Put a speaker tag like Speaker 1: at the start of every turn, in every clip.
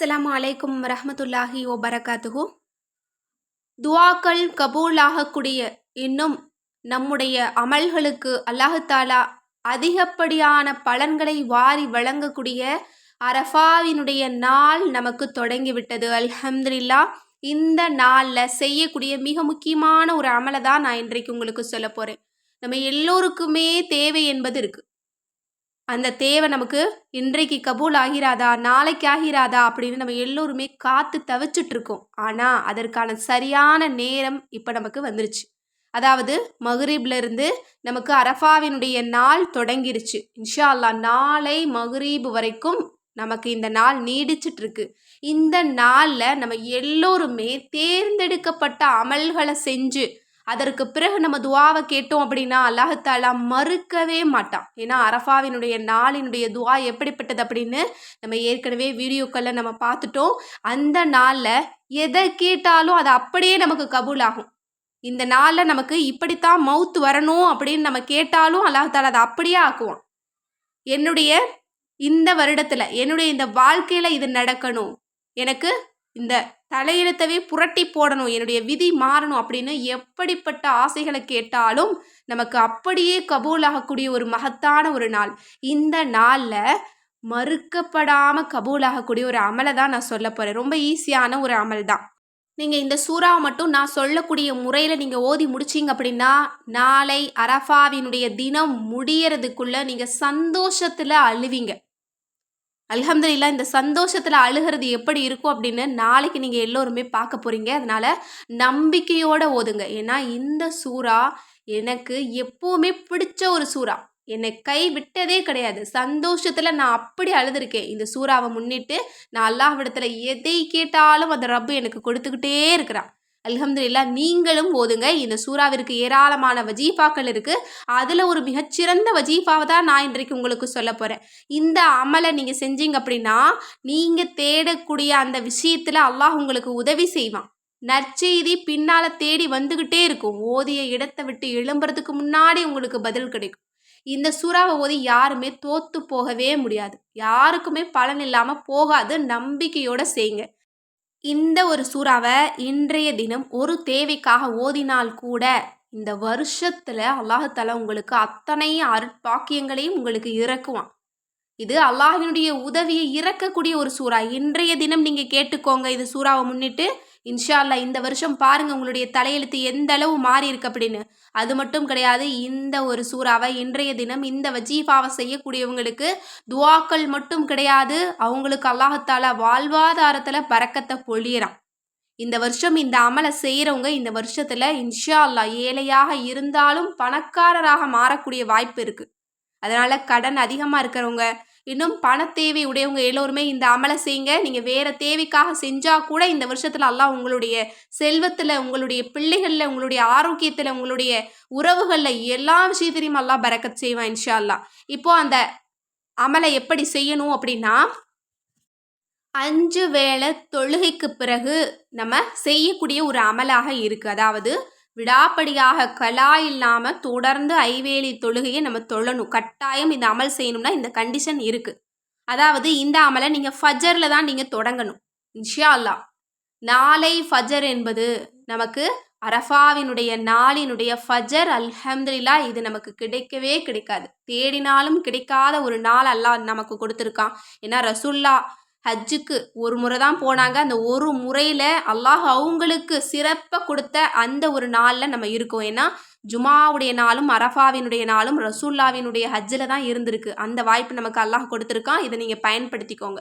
Speaker 1: அஸ்லாம் அலைக்கும் ரஹமத்துல்லாஹி ஓ பரகாத்துகு துவாக்கள் கபூலாகக்கூடிய இன்னும் நம்முடைய அமல்களுக்கு அல்லாஹாலா அதிகப்படியான பலன்களை வாரி வழங்கக்கூடிய அரஃபாவினுடைய நாள் நமக்கு தொடங்கிவிட்டது அல்ஹம்துல்லா இந்த நாளில் செய்யக்கூடிய மிக முக்கியமான ஒரு அமலை தான் நான் இன்றைக்கு உங்களுக்கு சொல்ல போகிறேன் நம்ம எல்லோருக்குமே தேவை என்பது இருக்குது அந்த தேவை நமக்கு இன்றைக்கு கபூல் ஆகிறாதா நாளைக்கு ஆகிறாதா அப்படின்னு நம்ம எல்லோருமே காத்து தவிச்சிட்ருக்கோம். ஆனால் அதற்கான சரியான நேரம் இப்போ நமக்கு வந்துருச்சு. அதாவது மகரீப்ல இருந்து நமக்கு அரஃபாவினுடைய நாள் தொடங்கிருச்சு. இன்ஷா அல்லா நாளை மகரீப் வரைக்கும் நமக்கு இந்த நாள் நீடிச்சிட்டு இருக்கு இந்த நாளில் நம்ம எல்லோருமே தேர்ந்தெடுக்கப்பட்ட அமல்களை செஞ்சு அதற்கு பிறகு நம்ம துவாவை கேட்டோம் அப்படின்னா அல்லாஹாலா மறுக்கவே மாட்டான். ஏன்னா அரஃபாவினுடைய நாளினுடைய துவா எப்படிப்பட்டது அப்படின்னு நம்ம ஏற்கனவே வீடியோக்களில் நம்ம பார்த்துட்டோம். அந்த நாளில் எதை கேட்டாலும் அது அப்படியே நமக்கு கபூல் ஆகும் இந்த நாளில் நமக்கு இப்படித்தான் மவுத் வரணும் அப்படின்னு நம்ம கேட்டாலும் அல்லாஹாலா அதை அப்படியே ஆக்குவான். என்னுடைய இந்த வருடத்தில் என்னுடைய இந்த வாழ்க்கையில் இது நடக்கணும். எனக்கு இந்த தலையெழுத்தவே புரட்டி போடணும் என்னுடைய விதி மாறணும் அப்படின்னு எப்படிப்பட்ட ஆசைகளை கேட்டாலும் நமக்கு அப்படியே கபூலாகக்கூடிய ஒரு மகத்தான ஒரு நாள். இந்த நாளில் மறுக்கப்படாமல் கபூலாகக்கூடிய ஒரு அமலை தான் நான் சொல்ல போகிறேன் ரொம்ப ஈஸியான ஒரு அமல் தான். நீங்கள் இந்த சூறாவை மட்டும் நான் சொல்லக்கூடிய முறையில் நீங்கள் ஓதி முடிச்சிங்க அப்படின்னா நாளை அரஃபாவினுடைய தினம் முடியறதுக்குள்ளே நீங்கள் சந்தோஷத்தில் அழுவீங்க. அலமதுல்லா இந்த சந்தோஷத்தில் அழுகிறது எப்படி இருக்கும் அப்படின்னு நாளைக்கு நீங்கள் எல்லோருமே பார்க்க போகிறீங்க அதனால் நம்பிக்கையோடு ஓதுங்க. ஏன்னா இந்த சூறா எனக்கு எப்போவுமே பிடிச்ச ஒரு சூறா. என்னை கை விட்டதே கிடையாது. சந்தோஷத்தில் நான் அப்படி அழுதுருக்கேன். இந்த சூறாவை முன்னிட்டு நான் அல்லாஹ்விடத்தில் எதை கேட்டாலும் அந்த ரப்பு எனக்கு கொடுத்துக்கிட்டே இருக்கிறான். அல்ஹம்துலில்லா நீங்களும் ஓதுங்க. இந்த சூறாவிற்கு ஏராளமான வஜீஃபாக்கள் இருக்குது அதில் ஒரு மிகச்சிறந்த வஜீஃபாவை தான் நான் இன்றைக்கு உங்களுக்கு சொல்ல போகிறேன் இந்த அமலை நீங்கள் செஞ்சீங்க அப்படின்னா நீங்கள் தேடக்கூடிய அந்த விஷயத்தில் அல்லாஹ் உங்களுக்கு உதவி செய்வான். நற்செய்தி பின்னால் தேடி வந்துக்கிட்டே இருக்கும். ஓதிய இடத்தை விட்டு எழும்புறதுக்கு முன்னாடி உங்களுக்கு பதில் கிடைக்கும். இந்த சூறாவை ஓதி யாருமே தோத்து போகவே முடியாது. யாருக்குமே பலன் இல்லாமல் போகாது. நம்பிக்கையோடு செய்யுங்க இந்த ஒரு சூறாவை இன்றைய தினம் ஒரு தேவைக்காக ஓதினால் கூட இந்த வருஷத்தில் அல்லாஹால உங்களுக்கு அத்தனை அருட்பாக்கியங்களையும் உங்களுக்கு இறக்குவான். இது அல்லாஹினுடைய உதவியை இறக்கக்கூடிய ஒரு சூறா. இன்றைய தினம் நீங்கள் கேட்டுக்கோங்க இது சூறாவை முன்னிட்டு இன்ஷால்லா இந்த வருஷம் பாருங்கள் உங்களுடைய தலையெழுத்து எந்த அளவு மாறி இருக்கு அப்படின்னு. அது மட்டும் கிடையாது இந்த ஒரு சூறாவை இன்றைய தினம் இந்த வஜீஃபாவை செய்யக்கூடியவங்களுக்கு துவாக்கள் மட்டும் கிடையாது அவங்களுக்கு அல்லாஹத்தால வாழ்வாதாரத்தில் பறக்கத்தை பொழியறான். இந்த வருஷம் இந்த அமலை செய்கிறவங்க இந்த வருஷத்தில் இன்ஷா அல்லா ஏழையாக இருந்தாலும் பணக்காரராக மாறக்கூடிய வாய்ப்பு இருக்குது அதனால் கடன் அதிகமாக இருக்கிறவங்க இன்னும் பண தேவை உடையவங்க எல்லோருமே இந்த அமலை செய்யுங்க. நீங்கள் வேறு தேவைக்காக செஞ்சால் கூட இந்த வருஷத்தில் எல்லாம் உங்களுடைய செல்வத்தில் உங்களுடைய பிள்ளைகளில் உங்களுடைய ஆரோக்கியத்தில் உங்களுடைய உறவுகளில் எல்லா விஷயத்திலையும் எல்லாம் பறக்கத் செய்வான் இன்ஷா அல்லா இப்போ அந்த அமலை எப்படி செய்யணும் அப்படின்னா அஞ்சு வேளை தொழுகைக்கு பிறகு நம்ம செய்யக்கூடிய ஒரு அமலாக இருக்குது அதாவது விடாப்படியாக கலா இல்லாமல் தொடர்ந்து ஐவேலி தொழுகையை நம்ம தொழணும். கட்டாயம் இந்த அமல் செய்யணும்னா இந்த கண்டிஷன் இருக்குது அதாவது இந்த அமலை நீங்கள் ஃபஜரில் தான் நீங்கள் தொடங்கணும். இன்ஷா அல்லா நாளை ஃபஜர் என்பது நமக்கு அரஃபாவினுடைய நாளினுடைய ஃபஜர் அல்ஹம்துல்லா இது நமக்கு கிடைக்கவே கிடைக்காது. தேடினாலும் கிடைக்காத ஒரு நாள் அல்லாஹ் நமக்கு கொடுத்துருக்கான். ஏன்னா ரசுல்லா ஹஜ்ஜுக்கு ஒரு முறை தான் போனாங்க. அந்த ஒரு முறையில் அல்லாஹ் அவங்களுக்கு சிறப்பாக கொடுத்த அந்த ஒரு நாளில் நம்ம இருக்கோம். ஏன்னா ஜுமாவுடைய நாளும் அரஃபாவினுடைய நாளும் ரசூல்லாவினுடைய ஹஜ்ஜில் தான் இருந்திருக்கு. அந்த வாய்ப்பு நமக்கு அல்லாஹ் கொடுத்துருக்கான் இதை நீங்கள் பயன்படுத்திக்கோங்க.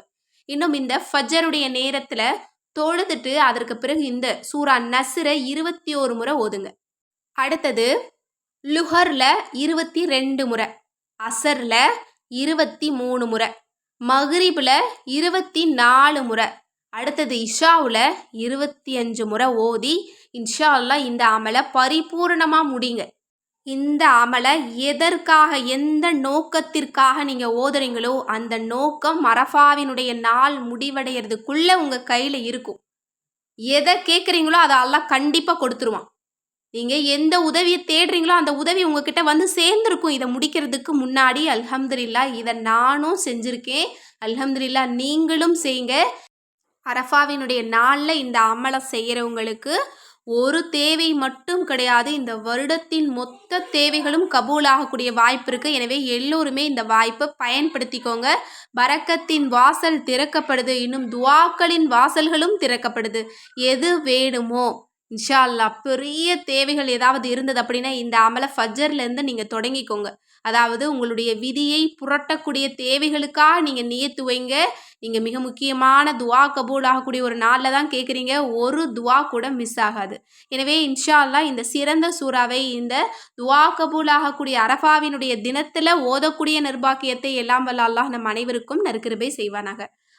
Speaker 1: இன்னும் இந்த ஃபஜ்ஜருடைய நேரத்தில் தொழுதுட்டு அதற்கு பிறகு இந்த சூரா நசுரை இருபத்தி ஒரு முறை ஓதுங்க. அடுத்தது லுஹரில் இருபத்தி ரெண்டு முறை அசரில் இருபத்தி மூணு முறை. மஹ்ரிபில் இருபத்தி நாலு முறை அடுத்தது இஷாவில் இருபத்தி அஞ்சு முறை ஓதி இன்ஷா அல்லா இந்த அமலை பரிபூர்ணமாக முடிங்க. இந்த அமலை எதற்காக எந்த நோக்கத்திற்காக நீங்கள் ஓதுறீங்களோ அந்த நோக்கம் மரஃபாவினுடைய நாள் முடிவடைகிறதுக்குள்ளே உங்கள் கையில் இருக்கும். எதை கேட்குறீங்களோ அதை எல்லாம் கண்டிப்பாக கொடுத்துருவான். நீங்கள் எந்த உதவியை தேடுறீங்களோ அந்த உதவி உங்ககிட்ட வந்து சேர்ந்துருக்கும். இதை முடிக்கிறதுக்கு முன்னாடி அல்ஹம்துல்லா இதை நானும் செஞ்சுருக்கேன். அல்ஹம்துல்லா நீங்களும் செய்யுங்க. அரஃபாவினுடைய நாளில் இந்த அமலை செய்கிறவங்களுக்கு ஒரு தேவை மட்டும் கிடையாது. இந்த வருடத்தின் மொத்த தேவைகளும் கபூலாகக்கூடிய வாய்ப்பு இருக்குது எனவே எல்லோருமே இந்த வாய்ப்பை பயன்படுத்திக்கோங்க. பறக்கத்தின் வாசல் திறக்கப்படுது. இன்னும் துவாக்களின் வாசல்களும் திறக்கப்படுது. எது வேணுமோ இன்ஷா அல்லா பெரிய தேவைகள் ஏதாவது இருந்தது அப்படின்னா இந்த அமலை ஃபஜர்லேருந்து நீங்கள் தொடங்கிக்கோங்க. அதாவது உங்களுடைய விதியை புரட்டக்கூடிய தேவைகளுக்காக நீங்கள் நியத்து வைங்க. நீங்கள் மிக முக்கியமான துவா கபூல் ஆகக்கூடிய ஒரு நாளில் தான் கேட்குறீங்க. ஒரு துவா கூட மிஸ் ஆகாது. எனவே இன்ஷா அல்லாஹ் இந்த சிறந்த சூறாவை இந்த துவா கபூல் ஆகக்கூடிய அரஃபாவினுடைய தினத்தில் ஓதக்கூடிய நிர்பாக்கியத்தை எல்லாம் வல்ல அல்லாஹ் நம் அனைவருக்கும் நற்கிருபை செய்வானாக.